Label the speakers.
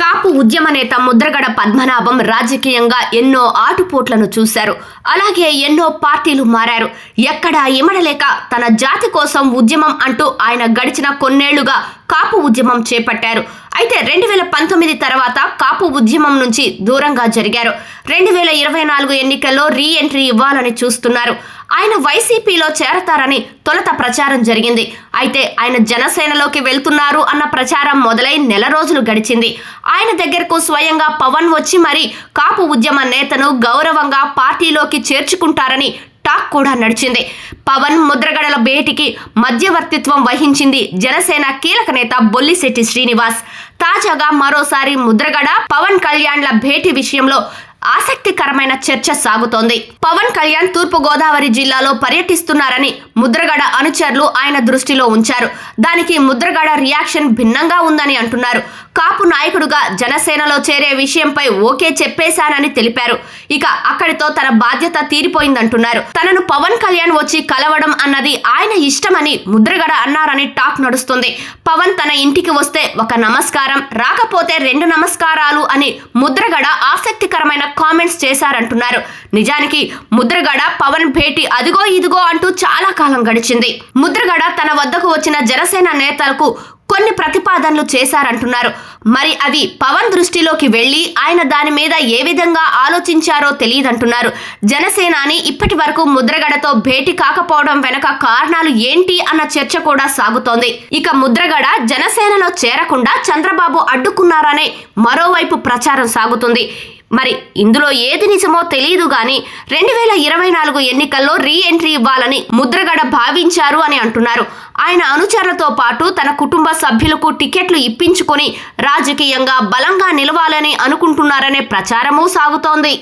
Speaker 1: కాపు ఉద్యమ నేత ముద్రగడ పద్మనాభం రాజకీయంగా ఎన్నో ఆటుపోట్లను చూశారు. అలాగే ఎన్నో పార్టీలు మారారు. ఎక్కడా ఇమడలేక తన జాతి కోసం ఉద్యమం అంటూ ఆయన గడిచిన కొన్నేళ్ళుగా కాపు ఉద్యమం చేపట్టారు. అయితే రెండు వేల పంతొమ్మిది తర్వాత కాపు ఉద్యమం నుంచి దూరంగా జరిగారు. రెండు వేల ఇరవై నాలుగు ఎన్నికల్లో రీ ఎంట్రీ ఇవ్వాలని చూస్తున్నారు. ఆయన వైసీపీలో చేరతారని తొలుత ప్రచారం జరిగింది. అయితే ఆయన జనసేనలోకి వెళ్తున్నారు అన్న ప్రచారం మొదలై నెల రోజులు గడిచింది. ఆయన దగ్గరకు స్వయంగా పవన్ వచ్చి మరి కాపు ఉద్యమ నేతను గౌరవంగా పార్టీలోకి చేర్చుకుంటారని టాక్ కూడా నడిచింది. పవన్ ముద్రగడల భేటీకి మధ్యవర్తిత్వం వహించింది జనసేన కీలక నేత బొల్లిశెట్టి శ్రీనివాస్. తాజాగా మరోసారి ముద్రగడ పవన్ కళ్యాణ్ల భేటీ విషయంలో ఆసక్తికరమైన చర్చ సాగుతోంది. పవన్ కళ్యాణ్ తూర్పు గోదావరి జిల్లాలో పర్యటిస్తున్నారని ముద్రగడ అనుచరులు ఆయన దృష్టిలో ఉంచారు. దానికి ముద్రగడ రియాక్షన్ భిన్నంగా ఉందని అంటున్నారు. కాపు నాయకుడుగా జనసేనలో చేరే విషయంపై ఓకే చెప్పేశానని తెలిపారు. ఇక అక్కడితో తన బాధ్యత తీరిపోయిందంటున్నారు. తనను పవన్ కళ్యాణ్ వచ్చి కలవడం అన్నది ఆయన ఇష్టమని ముద్రగడ అన్నారని టాక్ నడుస్తుంది. పవన్ తన ఇంటికి వస్తే ఒక నమస్కారం రాకపోతే రెండు నమస్కారాలు అని ముద్రగడ ఆసక్తికరమైన కామెంట్స్ చేశారంటున్నారు. నిజానికి ముద్రగడ పవన్ భేటీ అదిగో ఇదిగో అంటూ చాలా కాలం గడిచింది. ముద్రగడ తన వద్దకు వచ్చిన జనసేన నేతలకు కొన్ని ప్రతిపాదనలు చేశారంటున్నారు. మరి అవి పవన్ దృష్టిలోకి వెళ్ళి ఆయన దాని మీద ఏ విధంగా ఆలోచించారో తెలియదంటున్నారు. జనసేనాని ఇప్పటి వరకు ముద్రగడతో భేటీ కాకపోవడం వెనక కారణాలు ఏంటి అన్న చర్చ కూడా సాగుతోంది. ఇక ముద్రగడ జనసేనలో చేరకుండా చంద్రబాబు అడ్డుకున్నారనే మరోవైపు ప్రచారం సాగుతుంది. మరి ఇందులో ఏది నిజమో తెలియదు గాని రెండు వేల ఇరవై నాలుగు ఎన్నికల్లో రీ ఎంట్రీ ఇవ్వాలని ముద్రగడ భావించారు అని అంటున్నారు. ఆయన అనుచరులతో పాటు తన కుటుంబ సభ్యులకు టికెట్లు ఇప్పించుకొని రాజకీయంగా బలంగా నిలవాలని అనుకుంటున్నారనే ప్రచారమూ సాగుతోంది.